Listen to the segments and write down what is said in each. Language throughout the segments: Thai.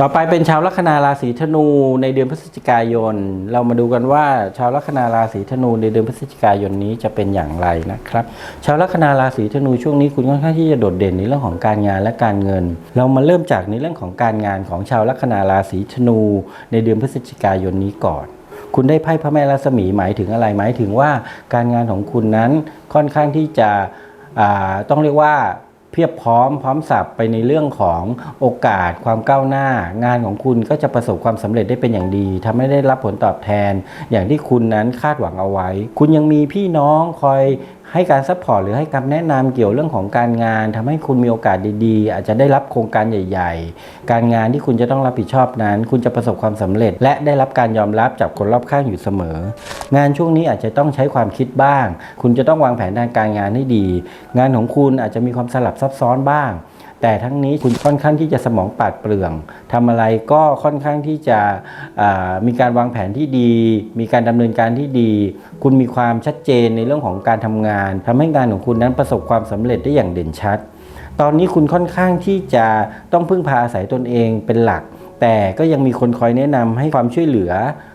ต่อไปเป็นชาวลัคนาราศีธนูในเดือนพฤศจิกายน เรามาดูกันว่าชาวลัคนาราศีธนูในเดือนพฤศจิกายนนี้จะเป็นอย่างไรนะครับ ชาวลัคนาราศีธนูช่วงนี้คุณค่อนข้างที่จะโดดเด่นในเรื่องของการงานและการเงิน เรามาเริ่มจากในเรื่องของการงานของชาวลัคนาราศีธนู ในเดือนพฤศจิกายนนี้ก่อนคุณได้ไพ่พระแม่รัศมีหมายถึงอะไรหมายถึงว่าการงานของคุณนั้นค่อนข้างที่จะต้องเรียกว่า เพียบพร้อมพร้อมสับไปในเรื่องของโอกาสความก้าวหน้า งานของคุณก็จะประสบความสำเร็จได้เป็นอย่างดีทำให้ได้รับผลตอบแทน อย่างที่คุณนั้นคาดหวังเอาไว้ คุณยังมีพี่น้องคอยให้การซัพพอร์ตหรือให้คำแนะนำเกี่ยวเรื่องของการงานทำให้คุณมีโอกาสดีๆ อาจจะได้รับโครงการใหญ่ ๆ การงานที่คุณจะต้องรับผิดชอบนั้น คุณจะประสบความสำเร็จ และได้รับการยอมรับจากคนรอบข้างอยู่เสมอ งานช่วงนี้อาจจะต้องใช้ความคิดบ้าง คุณจะต้องวางแผนทางการงานให้ดี งานของคุณอาจจะมีความสลับซับซ้อนบ้าง แต่ทั้งนี้คุณค่อนข้างที่จะสมองปาดเปรื่องทำอะไรก็ค่อนข้างที่จะมีการวางแผนที่ดี มีการดำเนินการที่ดี คุณมีความชัดเจนในเรื่องของการทำงานทำให้งานของคุณนั้นประสบความสำเร็จได้อย่างเด่นชัด ตอนนี้คุณค่อนข้างที่จะต้องพึ่งพาอาศัยตนเองเป็นหลัก แต่ก็ยังมีคนคอยแนะนำให้ความช่วยเหลือ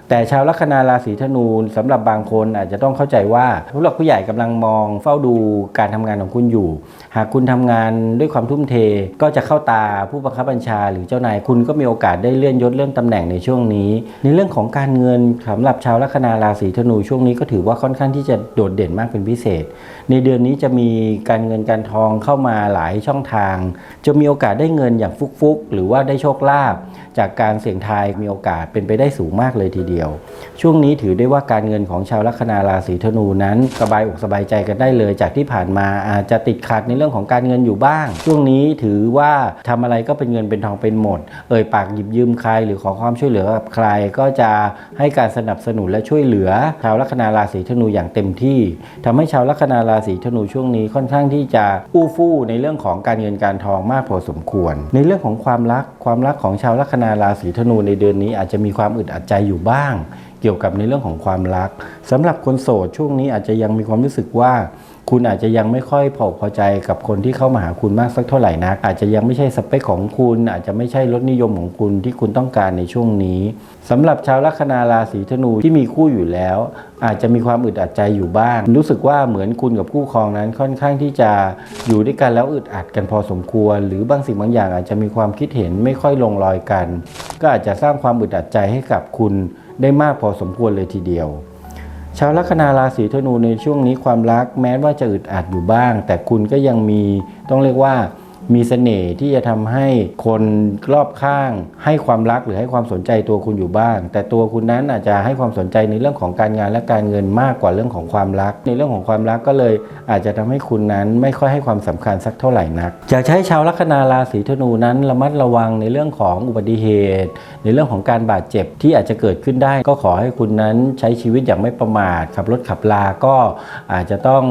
แต่ชาวลัคนาราศีธนูสำหรับบางคนอาจจะต้องเข้าใจว่าผู้หลักผู้ใหญ่กำลังมองเฝ้าดูการทำงานของคุณอยู่ หากคุณทำงานด้วยความทุ่มเทก็จะเข้าตาผู้บังคับบัญชา หรือเจ้านายคุณก็มีโอกาสได้เลื่อนยศเลื่อนตำแหน่งในช่วงนี้ ในเรื่องของการเงินสำหรับชาวลัคนาราศีธนูช่วงนี้ก็ถือว่าค่อนข้างที่จะโดดเด่นมากเป็นพิเศษ ในเดือนนี้จะมีการเงินการทองเข้ามาหลายช่องทาง จะมีโอกาสได้เงินอย่างฟุกๆ หรือว่าได้โชคลาภจากการเสี่ยงทายมีโอกาสเป็นไปได้สูงมากเลยทีเดียวช่วงนี้ถือได้ว่าการเงินของชาวลัคนาราศีธนูนั้นสบายอกสบายใจกันได้เลยจากที่ผ่านมาอาจจะติดขัดในเรื่องของการเงินอยู่บ้าง ช่วงนี้ถือว่าทำอะไรก็เป็นเงินเป็นทองเป็นหมด เอ่ยปากหยิบยืมใครหรือขอความช่วยเหลือกับใครก็จะให้การสนับสนุนและช่วยเหลือ ชาวลัคนาราศีธนูอย่างเต็มที่ทำให้ชาวลัคนาราศีธนูช่วงนี้ค่อนข้างที่จะอู้ฟู่ในเรื่องของการเงินการทองมากพอสมควร ในเรื่องของความรักความรักของชาวลัคนาราศีธนูในเดือนนี้อาจจะมีความอึดอัดใจอยู่บ้างเกี่ยวกับในเรื่องของความรักสำหรับคนโสดช่วงนี้อาจจะยังมีความรู้สึกว่า คุณอาจจะยังไม่ค่อยพอพอใจกับคนที่เข้ามาหาคุณมากสักเท่าไหร่นัก อาจจะยังไม่ใช่สเปคของคุณ อาจจะไม่ใช่รสนิยมของคุณที่คุณต้องการในช่วงนี้สำหรับชาวลัคนาราศีธนูที่มีคู่อยู่แล้ว อาจจะมีความอึดอัดใจอยู่บ้าง รู้สึกว่าเหมือนคุณกับคู่ครองนั้นค่อนข้างที่จะอยู่ด้วยกันแล้วอึดอัดกันพอสมควร หรือบางสิ่งบางอย่างอาจจะมีความคิดเห็นไม่ค่อยลงรอยกัน ก็อาจจะสร้างความอึดอัดใจให้กับคุณได้มากพอสมควรเลยทีเดียว ชาวลัคนาราศีธนูในช่วงนี้ความรักแม้ว่าจะอึดอัดอยู่บ้าง แต่คุณก็ยังมีต้องเรียกว่า มีเสน่ห์ที่จะทำให้คนรอบข้าง ให้ความรักหรือให้ความสนใจตัวคุณอยู่บ้าง แต่ตัวคุณนั้นอาจจะให้ความสนใจในเรื่องของการงานและการเงินมากกว่าเรื่องของความรัก ในเรื่องของความรักก็เลย อาจจะทำให้คุณนั้นไม่ค่อยให้ความสำคัญสักเท่าไหร่นักอยากให้ชาวลัคนาราศีธนูนั้นระมัดระวังในเรื่องของอุบัติเหตุ ในเรื่องของการบาดเจ็บที่อาจจะเกิดขึ้นได้ ก็ขอให้คุณนั้นใช้ชีวิตอย่างไม่ประมาทขับรถขับลาก็อาจจะต้อง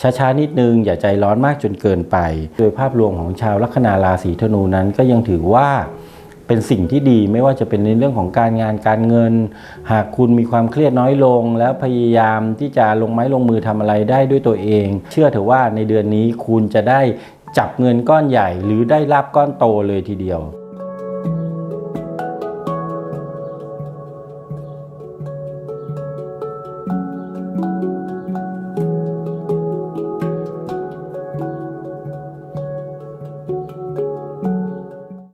ช้าๆนิดนึง อย่าใจร้อนมากจนเกินไป โดยภาพรวมของชาวลัคนาราศีธนูนั้นก็ยังถือว่าเป็นสิ่งที่ดีไม่ว่าจะเป็นในเรื่องของการงานการเงิน หากคุณมีความเครียดน้อยลง แล้วพยายามที่จะลงไม้ลงมือทำอะไรได้ด้วยตัวเอง เชื่อเถอะว่าในเดือนนี้คุณจะได้จับเงินก้อนใหญ่หรือได้รับก้อนโตเลยทีเดียว